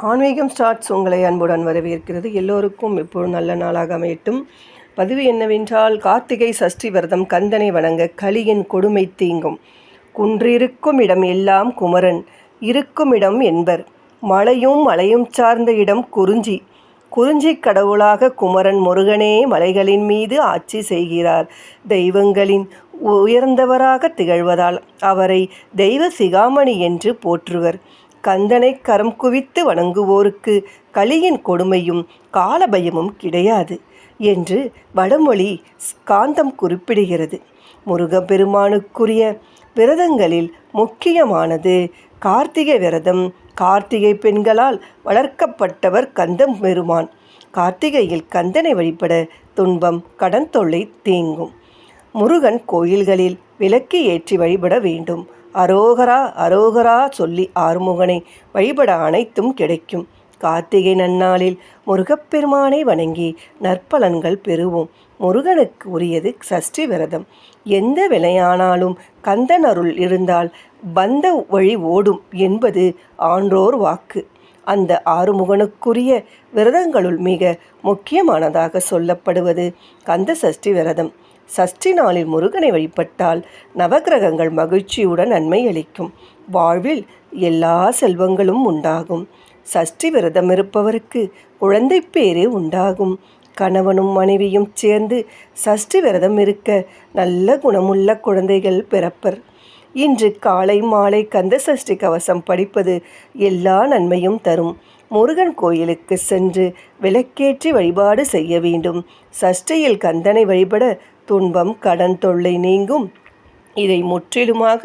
ஆன்மீகம் ஸ்டார்ட்ஸ் உங்களை அன்புடன் வரவேற்கிறது. எல்லோருக்கும் இப்போது நல்ல நாளாக அமையட்டும். பதிவு என்னவென்றால் கார்த்திகை சஷ்டி விரதம் கந்தனை வணங்க கலியின் கொடுமை தீங்கும். குன்றிருக்கும் இடம் எல்லாம் குமரன் இருக்கும் இடம் என்பர். மலையும் மலையும் சார்ந்த இடம் குறிஞ்சி. குறிஞ்சி கடவுளாக குமரன் முருகனே மலைகளின் மீது ஆட்சி செய்கிறார். தெய்வங்களின் உயர்ந்தவராக திகழ்வதால் அவரை தெய்வ சிகாமணி என்று போற்றுவர். கந்தனை கரம் குவித்து வணங்குவோருக்கு கலியின் கொடுமையும் காலபயமும் கிடையாது என்று வடமொழி ஸ்காந்தம் குறிப்பிடுகிறது. முருகப்பெருமானுக்குரிய விரதங்களில் முக்கியமானது கார்த்திகை விரதம். கார்த்திகை பெண்களால் வளர்க்கப்பட்டவர் கந்தம் பெருமான். கார்த்திகையில் கந்தனை வழிபட துன்பம் கடன் தொல்லை தீங்கும். முருகன் கோயில்களில் விளக்கு ஏற்றி வழிபட வேண்டும். அரோகரா அரோகரா சொல்லி ஆறுமுகனை வழிபட அனைத்தும் கிடைக்கும். கார்த்திகை நன்னாளில் முருகப்பெருமானை வணங்கி நற்பலன்கள் பெறுவோம். முருகனுக்கு உரியது சஷ்டி விரதம். எந்த விலையானாலும் கந்தன் அருள் இருந்தால் பந்த வழி ஓடும் என்பது ஆன்றோர் வாக்கு. அந்த ஆறுமுகனுக்குரிய விரதங்களுள் மிக முக்கியமானதாக சொல்லப்படுவது கந்த சஷ்டி விரதம். சஷ்டி நாளில் முருகனை வழிபட்டால் நவகிரகங்கள் மகிழ்ச்சியுடன் நன்மை அளிக்கும். வாழ்வில் எல்லா செல்வங்களும் உண்டாகும். சஷ்டி விரதம் இருப்பவருக்கு குழந்தை பேரே உண்டாகும். கணவனும் மனைவியும் சேர்ந்து சஷ்டி விரதம் இருக்க நல்ல குணமுள்ள குழந்தைகள் பிறப்பர். இன்று காலை மாலை கந்த சஷ்டி கவசம் படிப்பது எல்லா நன்மையும் தரும். முருகன் கோயிலுக்கு சென்று விளக்கேற்றி வழிபாடு செய்ய வேண்டும். சஷ்டியில் கந்தனை வழிபட துன்பம் கடன் தொல்லை நீங்கும். இதை முற்றிலுமாக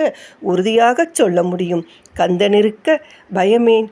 உறுதியாகச் சொல்ல முடியும். கந்தனிருக்க பயமேன்.